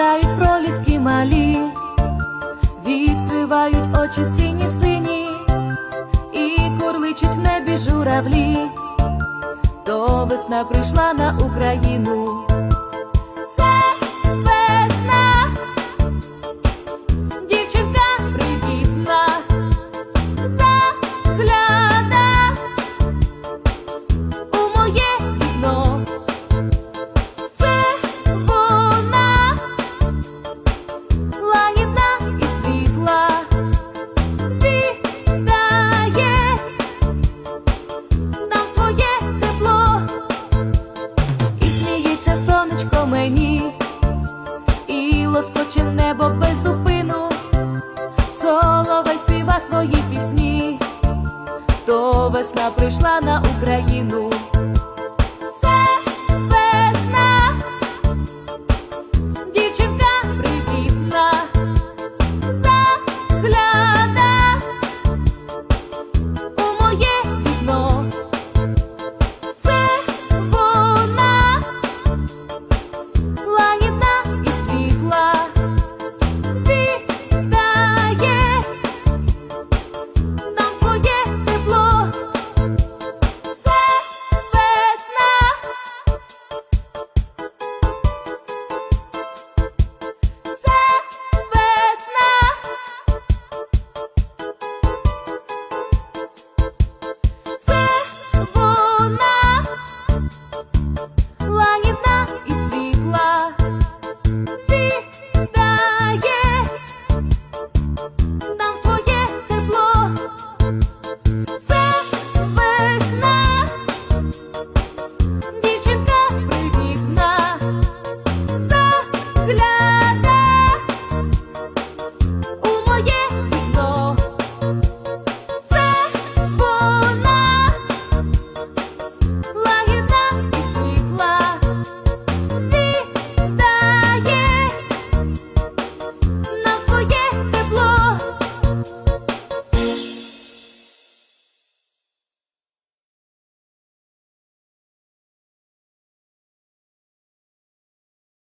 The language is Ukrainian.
Зростають проліски малі, відкривають очі сині сині, і курличуть в небі журавлі, то весна прийшла на Україну. блискоче небо без зупину, соловей співа свої пісні, то весна прийшла на Україну. Ooh.